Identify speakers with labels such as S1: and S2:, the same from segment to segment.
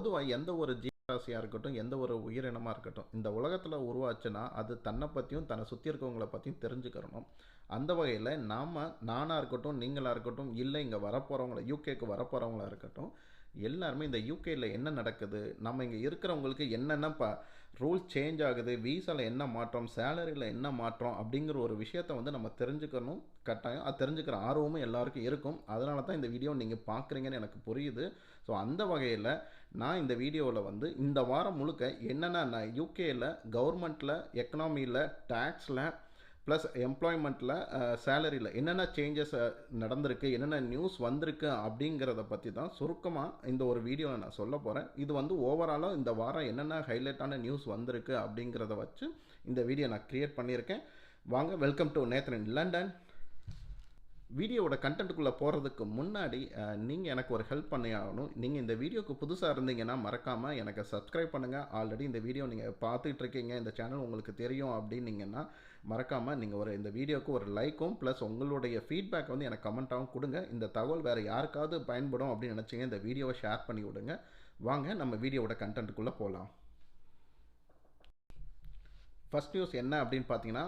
S1: பொதுவாக எந்த ஒரு ஜீவராசியாக இருக்கட்டும் எந்த ஒரு உயிரினமாக இருக்கட்டும் இந்த உலகத்தில் உருவாச்சுன்னா அது தன்னை பற்றியும் தன்னை சுற்றி இருக்கவங்கள பற்றியும் தெரிஞ்சுக்கிறணும். அந்த வகையில் நாம் நானாக இருக்கட்டும் நீங்களாக இருக்கட்டும் இல்லை இங்கே வரப்போகிறவங்கள யூகேக்கு வரப்போகிறவங்களா இருக்கட்டும் எல்லாருமே இந்த யூகேயில் என்ன நடக்குது நம்ம இங்கே இருக்கிறவங்களுக்கு என்னென்ன ப ரூல்ஸ் சேஞ்ச் ஆகுது வீசாவில் என்ன மாற்றம் சேலரியில் என்ன மாற்றம் அப்படிங்கிற ஒரு விஷயத்தை வந்து நம்ம தெரிஞ்சுக்கணும் கட்டாயம். அது தெரிஞ்சுக்கிற ஆர்வமும் எல்லாருக்கும் இருக்கும். அதனால தான் இந்த வீடியோ நீங்கள் பார்க்குறீங்கன்னு எனக்கு புரியுது. ஸோ அந்த வகையில் நான் இந்த வீடியோவில் வந்து இந்த வாரம் முழுக்க என்னென்ன நான் யூகேயில் கவர்மெண்ட்டில் எக்கனாமியில் டேக்ஸில் ப்ளஸ் எம்ப்ளாய்மெண்ட்டில் சேலரியில் என்னென்ன சேஞ்சஸ் நடந்திருக்கு என்னென்ன நியூஸ் வந்திருக்கு அப்படிங்கிறத பற்றி தான் சுருக்கமாக இந்த ஒரு வீடியோவில் நான் சொல்ல போகிறேன் இது வந்து ஓவராலாக இந்த வாரம் என்னென்ன ஹைலைட்டான நியூஸ் வந்திருக்கு அப்படிங்கிறத வச்சு இந்த வீடியோ நான் க்ரியேட் பண்ணியிருக்கேன். வாங்க வெல்கம் டு நேத்ரன் லண்டன் வீடியோவோட கண்டென்ட்டுக்குள்ளே போகிறதுக்கு முன்னாடி நீங்கள் எனக்கு ஒரு ஹெல்ப் பண்ணி ஆகணும். நீங்கள் இந்த வீடியோக்கு புதுசாக இருந்தீங்கன்னா மறக்காமல் எனக்கு சப்ஸ்கிரைப் பண்ணுங்கள் ஆல்ரெடி இந்த வீடியோ நீங்கள் பார்த்துட்டு இருக்கீங்க இந்த சேனல் உங்களுக்கு தெரியும் அப்படின்னீங்கன்னா மறக்காமல் நீங்கள் ஒரு இந்த வீடியோக்கு ஒரு லைக்கும் ப்ளஸ் உங்களுடைய ஃபீட்பேக் வந்து எனக்கு கமெண்ட்டாகவும் கொடுங்க. இந்த தகவல் வேறு யாருக்காவது பயன்படும் அப்படின்னு நினச்சிங்க இந்த வீடியோவை ஷேர் பண்ணி விடுங்க. வாங்க நம்ம வீடியோவோட கண்டென்ட்டுக்குள்ளே போகலாம் ஃபஸ்ட் நியூஸ் என்ன அப்படின்னு பார்த்தீங்கன்னா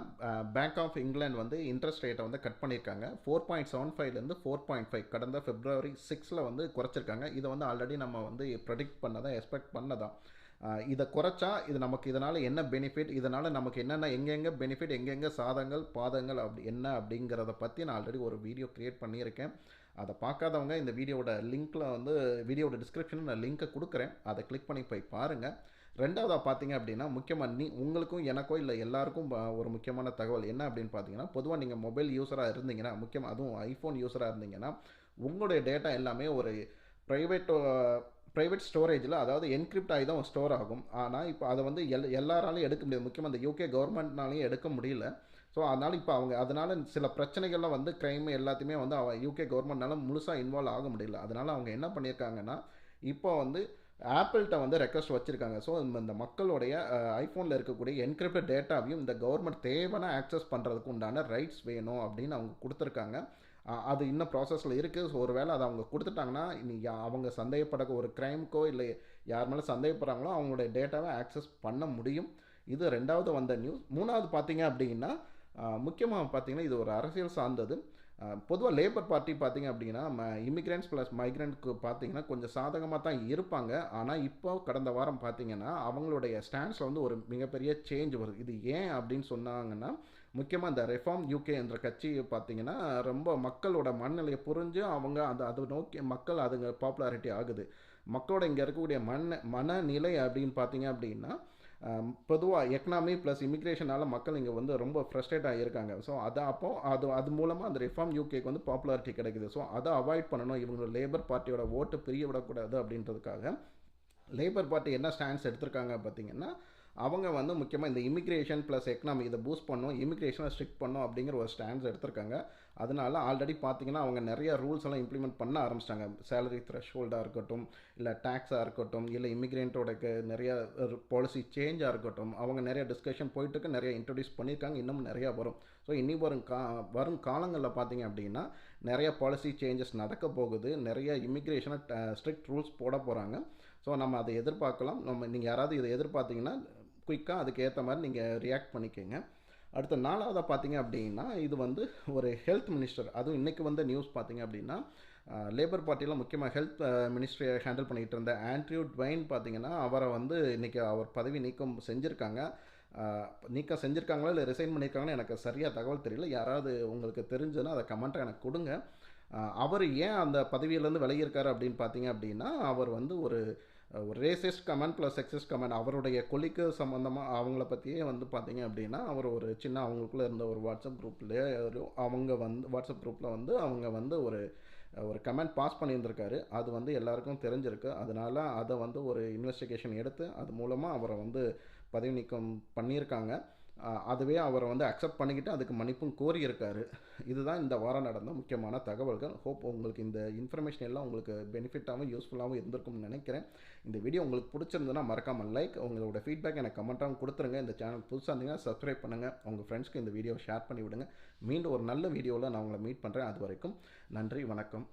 S1: பேங்க் ஆஃப் இங்கிலாந்து வந்து இன்ட்ரெஸ்ட் ரேட்டை வந்து கட் பண்ணியிருக்காங்க. ஃபோர் பாயிண்ட் செவன் ஃபைவ்லேருந்து ஃபோர் பாயிண்ட் ஃபைவ் கடந்த பிப்ரவரி சிக்ஸில் வந்து குறைச்சிருக்காங்க. இதை வந்து ஆல்ரெடி நம்ம வந்து ப்ரெடிக்ட் பண்ணதான் எக்ஸ்பெக்ட் பண்ணதான் இதை குறைச்சா இது நமக்கு இதனால் என்ன பெனிஃபிட் இதனால் நமக்கு என்னென்ன எங்கெங்கே பெனிஃபிட் எங்கெங்கே சாதங்கள் பாதங்கள் அப்படி என்ன அப்படிங்கிறத பற்றி நான் ஆல்ரெடி ஒரு வீடியோ க்ரியேட் பண்ணியிருக்கேன். அதை பார்க்காதவங்க இந்த வீடியோட லிங்க்கில் வந்து வீடியோட டிஸ்கிரிப்ஷனில் நான் லிங்க்கை கொடுக்குறேன். அதை கிளிக் பண்ணி போய் பாருங்கள் ரெண்டாவதாக பார்த்தீங்க அப்படின்னா முக்கியமாக நீ உங்களுக்கும் எனக்கோ இல்லை எல்லாருக்கும் ஒரு முக்கியமான தகவல் என்ன அப்படின்னு பார்த்தீங்கன்னா பொதுவாக நீங்கள் மொபைல் யூஸராக இருந்தீங்கன்னா முக்கியமாக அதுவும் ஐஃபோன் யூஸராக இருந்தீங்கன்னா உங்களுடைய டேட்டா எல்லாமே ஒரு ப்ரைவேட் ப்ரைவேட் ஸ்டோரேஜில் அதாவது என்கிரிப்ட் ஆகி தான் ஸ்டோர் ஆகும். ஆனால் இப்போ அதை வந்து எல் எல்லாராலையும் எடுக்க முடியாது. முக்கியமாக இந்த யூகே கவர்மெண்ட்னாலையும் எடுக்க முடியல. ஸோ அதனால் இப்போ அவங்க அதனால் சில பிரச்சனைகள்லாம் வந்து க்ரைம் எல்லாத்தையுமே வந்து அவன் யூகே கவர்மெண்ட்னால முழுசாக இன்வால்வ் ஆக முடியல. அதனால் அவங்க என்ன பண்ணியிருக்காங்கன்னா இப்போ வந்து ஆப்பிள்கிட்ட வந்து ரெக்வஸ்ட் வச்சுருக்காங்க. ஸோ இந்த மக்களுடைய ஐஃபோனில் இருக்கக்கூடிய என்கிரிப்ட் டேட்டாவையும் இந்த கவர்மெண்ட் தேவையான ஆக்சஸ் பண்ணுறதுக்கு உண்டான ரைட்ஸ் வேணும் அப்படின்னு அவங்க கொடுத்துருக்காங்க. அது இன்னும் ப்ராசஸில் இருக்குது ஸோ ஒரு வேளை அதை அவங்க கொடுத்துட்டாங்கன்னா இன்றைக்கி அவங்க சந்தேகப்பட ஒரு க்ரைமுக்கோ இல்லை யார் மேலே சந்தேகப்படுறாங்களோ அவங்களுடைய டேட்டாவை ஆக்சஸ் பண்ண முடியும். இது ரெண்டாவது வந்த நியூஸ் மூணாவது பார்த்தீங்க அப்படின்னா முக்கியமாக பார்த்தீங்கன்னா இது ஒரு அரசியல் சார்ந்தது. பொதுவாக லேபர் பார்ட்டி பார்த்தீங்க அப்படின்னா இமிக்ரெண்ட்ஸ் ப்ளஸ் மைக்ரெண்ட்க்கு பார்த்தீங்கன்னா கொஞ்சம் சாதகமாக தான் இருப்பாங்க. ஆனால் இப்போ கடந்த வாரம் பார்த்தீங்கன்னா அவங்களுடைய ஸ்டாண்ட்ஸில் வந்து ஒரு மிகப்பெரிய சேஞ்ச் வருது. இது ஏன் அப்படின்னு சொன்னாங்கன்னா முக்கியமாக இந்த ரெஃபார்ம் யூகே என்ற கட்சி பார்த்திங்கன்னா ரொம்ப மக்களோட மனநிலையை புரிஞ்சு அவங்க அந்த அதை நோக்கி மக்கள் அதுங்க பாப்புலாரிட்டி ஆகுது. மக்களோட இங்கே இருக்கக்கூடிய மண் மனநிலை அப்படின்னு பார்த்தீங்க அப்படின்னா பொதுவாக எக்கனாமி ப்ளஸ் இமிக்ரேஷனால் மக்கள் இங்கே வந்து ரொம்ப ஃப்ரஸ்ட்ரேட்டாக இருக்காங்க ஸோ அதை அப்போ அது அது மூலமாக அந்த ரிஃபார்ம் யூகேக்கு வந்து பாப்புலாரிட்டி கிடைக்குது. ஸோ அதை அவாய்ட் பண்ணணும். இவங்களோட லேபர் பார்ட்டியோட ஓட்டு பிரிய விடக்கூடாது அப்படின்றதுக்காக லேபர் பார்ட்டி என்ன ஸ்டாண்ட்ஸ் எடுத்திருக்காங்க பார்த்தீங்கன்னா அவங்க வந்து முக்கியமாக இந்த இமிக்ரேஷன் ப்ளஸ் எக்கனாமி இதை பூஸ்ட் பண்ணும் இமிக்ரேஷனை ஸ்ட்ரிக்ட் பண்ணும் அப்படிங்கிற ஒரு ஸ்டாண்ட்ஸ் எடுத்திருக்காங்க. அதனால ஆல்ரெடி பார்த்தீங்கன்னா அவங்க நிறைய ரூல்ஸ் எல்லாம் இம்ப்ளிமெண்ட் பண்ண ஆரம்பிச்சிட்டாங்க. சேலரி த்ரெஷ்ஹோல்டாக இருக்கட்டும் இல்லை டேக்ஸாக இருக்கட்டும் இல்லை இமிக்ரெண்ட்டோட நிறைய பாலிசி சேஞ்சாக இருக்கட்டும் அவங்க நிறைய டிஸ்கஷன் போயிட்டுருக்கு நிறைய இன்ட்ரடியூஸ் பண்ணியிருக்காங்க இன்னும் நிறையா வரும். ஸோ இனி வரும் கா வரும் காலங்களில் பார்த்தீங்க அப்படின்னா நிறைய பாலிசி சேஞ்சஸ் நடக்க போகுது. நிறைய இமிக்ரேஷனை ஸ்ட்ரிக்ட் ரூல்ஸ் போட போகிறாங்க ஸோ நம்ம அதை எதிர்பார்க்கலாம். நம்ம நீங்கள் யாராவது இதை எதிர்பார்த்தீங்கன்னா குயிக்காக அதுக்கு ஏற்ற மாதிரி நீங்கள் ரியாக்ட் பண்ணிக்கோங்க. அடுத்த நாலாவதாக பார்த்தீங்க அப்படின்னா இது வந்து ஒரு ஹெல்த் மினிஸ்டர் அதுவும் இன்றைக்கி வந்த நியூஸ் பார்த்தீங்க அப்படின்னா லேபர் பார்ட்டியில் முக்கியமாக ஹெல்த் மினிஸ்ட்ரியை ஹேண்டில் பண்ணிகிட்டு இருந்த ஆண்ட்ரியூ ட்வைன் பார்த்தீங்கன்னா அவரை வந்து இன்றைக்கி அவர் பதவி நீக்கம் செஞ்சுருக்காங்க. நீக்கம் செஞ்சுருக்காங்களா இல்லை ரிசைன் பண்ணியிருக்காங்கன்னு எனக்கு சரியாக தகவல் தெரியல. யாராவது உங்களுக்கு தெரிஞ்சுன்னா அதை கமெண்ட்டாக எனக்கு கொடுங்க. அவர் ஏன் அந்த பதவியிலேருந்து விலகியிருக்காரு அப்படின்னு பார்த்தீங்க அப்படின்னா அவர் வந்து ஒரு ஒரு racist comment plus sexist comment அவருடைய கொலிக்கு சம்மந்தமாக அவங்கள பற்றியே வந்து பார்த்தீங்க அப்படின்னா அவர் ஒரு சின்ன அவங்களுக்குள்ளே இருந்த ஒரு வாட்ஸ்அப் குரூப்லேயே அவங்க வந்து வாட்ஸ்அப் குரூப்பில் வந்து அவங்க வந்து ஒரு ஒரு கமெண்ட் பாஸ் பண்ணியிருந்திருக்காரு. அது வந்து எல்லாருக்கும் தெரிஞ்சிருக்கு. அதனால் அதை வந்து ஒரு இன்வெஸ்டிகேஷன் எடுத்து அது மூலமாக அவரை வந்து பதவி நீக்கம் பண்ணியிருக்காங்க. அதுவே அவரை வந்து அக்செப்ட் பண்ணிக்கிட்டு அதுக்கு மன்னிப்பும் கோரியிருக்காரு. இதுதான் இந்த வாரம் நடந்த முக்கியமான தகவல்கள். ஹோப் உங்களுக்கு இந்த இன்ஃபர்மேஷன் எல்லாம் உங்களுக்கு பெனிஃபிட்டாகவும் யூஸ்ஃபுல்லாகவும் இருந்திருக்கும்னு நினைக்கிறேன். இந்த வீடியோ உங்களுக்கு பிடிச்சிருந்ததுன்னா மறக்காமல் லைக் உங்களோட ஃபீட்பேக் எனக்கு கமெண்ட்டாகவும் கொடுத்துருங்க. இந்த சேனல் புதுசாக இருந்தீங்கன்னா சப்ஸ்கிரைப் பண்ணுங்கள் உங்கள் ஃப்ரெண்ட்ஸ்க்கு இந்த வீடியோ ஷேர் பண்ணி விடுங்க மீண்டும் ஒரு நல்ல வீடியோவில் நான் உங்களை மீட் பண்ணுறேன் அது வரைக்கும் நன்றி வணக்கம்.